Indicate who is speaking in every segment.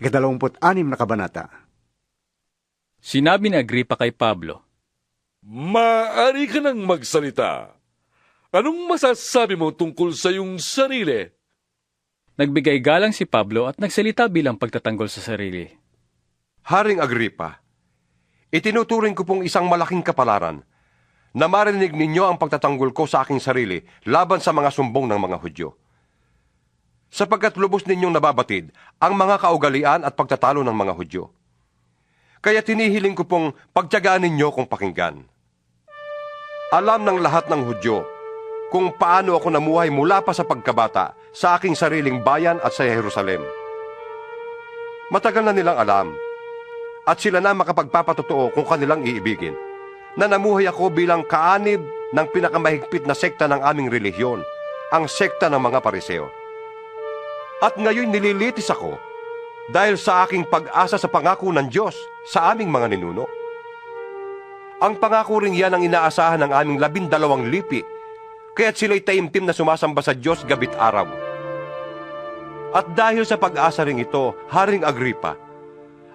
Speaker 1: ikadalawamput-anim na kabanata.
Speaker 2: Sinabi ni Agripa kay Pablo,
Speaker 3: Maaari ka nang magsalita. Anong masasabi mo tungkol sa iyong sarili?
Speaker 2: Nagbigay galang si Pablo at nagsalita bilang pagtatanggol sa sarili.
Speaker 4: Haring Agripa, itinuturing ko pong isang malaking kapalaran na marinig ninyo ang pagtatanggol ko sa aking sarili laban sa mga sumbong ng mga Hudyo. Sapagkat lubos ninyong nababatid ang mga kaugalian at pagtatalo ng mga Hudyo. Kaya tinihiling ko pong pagtyagaan ninyo kung pakinggan. Alam ng lahat ng Hudyo kung paano ako namuhay mula pa sa pagkabata sa aking sariling bayan at sa Jerusalem. Matagal na nilang alam at sila na makapagpapatotoo kung kanilang iibigin na namuhay ako bilang kaanib ng pinakamahigpit na sekta ng aming relihiyon, ang sekta ng mga pariseo. At ngayon nililitis ako dahil sa aking pag-asa sa pangako ng Diyos sa aming mga ninuno. Ang pangako rin yan ang inaasahan ng aming labindalawang lipi, kaya't sila'y taimtim na sumasamba sa Diyos gabit araw. At dahil sa pag-asa rin ito, Haring Agripa,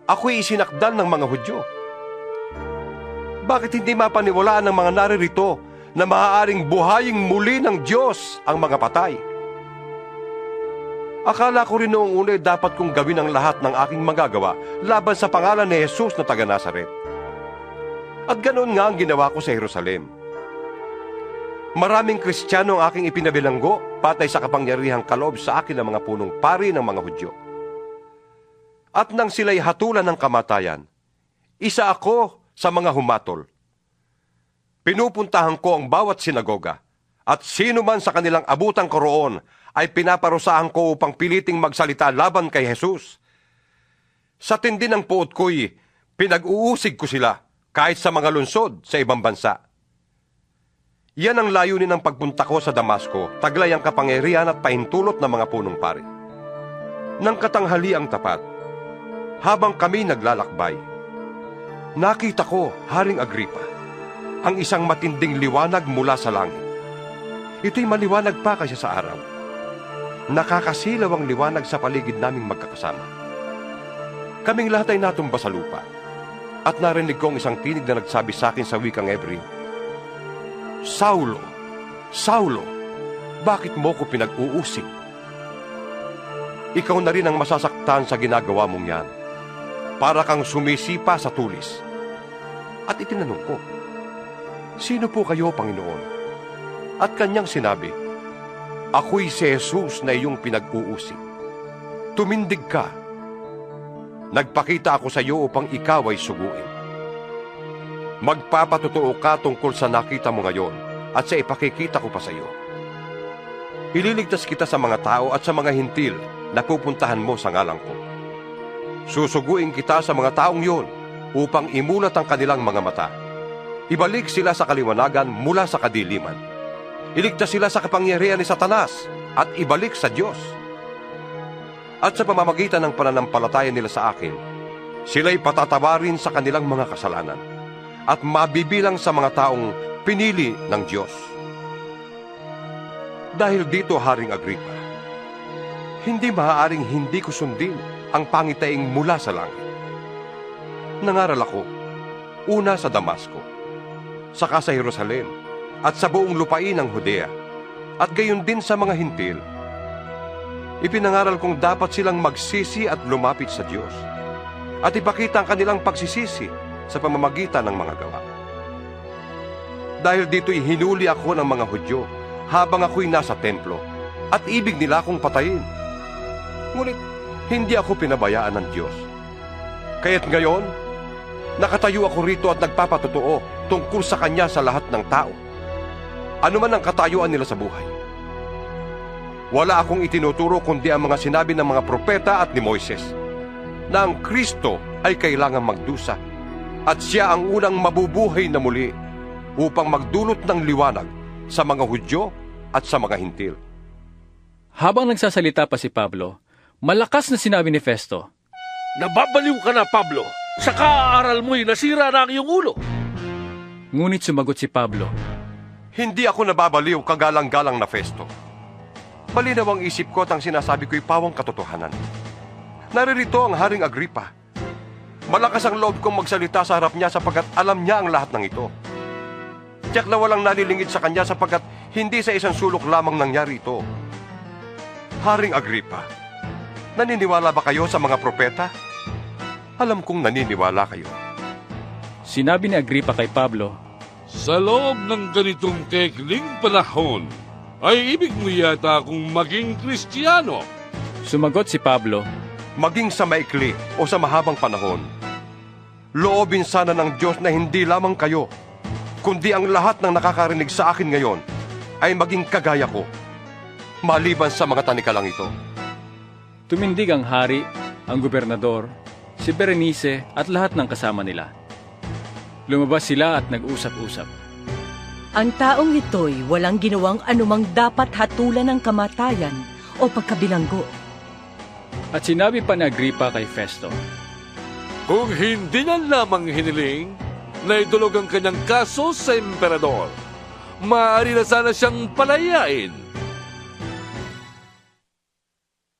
Speaker 4: ako'y isinakdal ng mga Hudyo. Bakit hindi mapaniwalaan ng mga naririto na maaaring buhaying muli ng Diyos ang mga patay? Akala ko rin noong una dapat kong gawin ang lahat ng aking magagawa laban sa pangalan ni Jesus na taga Nazaret. At ganoon nga ang ginawa ko sa Jerusalem. Maraming Kristiyano ang aking ipinabilanggo patay sa kapangyarihang kaloob sa akin ng mga punong pari ng mga Hudyo. At nang sila'y hatulan ng kamatayan, isa ako sa mga humatol. Pinupuntahan ko ang bawat sinagoga at sino man sa kanilang abutang koroon ay pinaparusahan ko upang piliting magsalita laban kay Jesus. Sa tindi ng puot ko'y pinag-uusig ko sila kahit sa mga lunsod sa ibang bansa. Yan ang layunin ng pagpunta ko sa Damasco, taglay ang kapangyarihan at pahintulot ng mga punong pari. Nang katanghali ang tapat, habang kami naglalakbay, nakita ko, Haring Agripa, ang isang matinding liwanag mula sa langit. Ito'y maliwanag pa kaysa sa araw. Nakakasilaw ang liwanag sa paligid naming magkakasama. Kaming lahat ay natumba sa lupa. At narinig ko ang isang tinig na nagsabi sa akin sa wikang Hebreo, Saulo, Saulo, bakit mo ko pinag-uusig? Ikaw na rin ang masasaktan sa ginagawa mong yan. Para kang sumisipa sa tulis. At itinanong ko, Sino po kayo, Panginoon? At kanyang sinabi, Ako'y si Jesus na iyong pinag-uusig. Tumindig ka. Nagpakita ako sa iyo upang ikaw ay suguin. Magpapatotoo ka tungkol sa nakita mo ngayon at sa ipakikita ko pa sa iyo. Ililigtas kita sa mga tao at sa mga hintil na pupuntahan mo sa ngalang ko. Susuguin kita sa mga taong yon upang imulat ang kanilang mga mata. Ibalik sila sa kaliwanagan mula sa kadiliman. Iligtas sila sa kapangyarihan ni Satanas at ibalik sa Diyos. At sa pamamagitan ng pananampalataya nila sa akin, sila'y patatawarin sa kanilang mga kasalanan at mabibilang sa mga taong pinili ng Diyos. Dahil dito, Haring Agripa, hindi maaaring hindi ko sundin ang pangitaing mula sa langit. Nangaral ako, una sa Damasco, saka sa Jerusalem, at sa buong lupain ng Judea, at gayon din sa mga hintil. Ipinangaral kong dapat silang magsisi at lumapit sa Diyos, at ipakita ang kanilang pagsisisi sa pamamagitan ng mga gawa. Dahil dito'y hinuli ako ng mga Hudyo habang ako'y nasa templo, at ibig nila akong patayin. Ngunit hindi ako pinabayaan ng Diyos. Kaya't ngayon, nakatayo ako rito at nagpapatotoo tungkol sa Kanya sa lahat ng tao. Ano man ang katayuan nila sa buhay. Wala akong itinuturo kundi ang mga sinabi ng mga propeta at ni Moises na ang Kristo ay kailangang magdusa at siya ang unang mabubuhay na muli upang magdulot ng liwanag sa mga Hudyo at sa mga Hintil.
Speaker 2: Habang nagsasalita pa si Pablo, malakas na sinabi ni Festo,
Speaker 3: Nababaliw ka na, Pablo. Sa kaaaral mo'y nasira na ang iyong ulo.
Speaker 2: ngunit sumagot si Pablo,
Speaker 4: Hindi ako nababaliw kagalang-galang na festo. Malinaw ang isip ko at ang sinasabi ko'y pawang katotohanan. Naririto ang Haring Agripa. Malakas ang loob kong magsalita sa harap niya sapagkat alam niya ang lahat ng ito. Tiyak na walang nalilingid sa kanya sapagkat hindi sa isang sulok lamang nangyari ito. Haring Agripa, naniniwala ba kayo sa mga propeta? Alam kong naniniwala kayo.
Speaker 2: Sinabi ni Agripa kay Pablo,
Speaker 3: Sa loob ng ganitong kekling panahon, ay ibig mo yata akong maging Kristiyano.
Speaker 2: sumagot si Pablo,
Speaker 4: maging sa maikli o sa mahabang panahon. Loobin sana ng Diyos na hindi lamang kayo, kundi ang lahat ng nakakarinig sa akin ngayon ay maging kagaya ko, maliban sa mga tanikalang ito.
Speaker 2: Tumindig ang hari, ang gobernador, si Berenice at lahat ng kasama nila. Lumabas sila at nag-usap-usap.
Speaker 5: Ang taong ito'y walang ginawang anumang dapat hatulan ng kamatayan o pagkabilanggo.
Speaker 2: At sinabi pa ni Agripa kay Festo,
Speaker 3: Kung hindi niya lamang hiniling na idulog ang kanyang kaso sa emperador, maaari na sana siyang palayain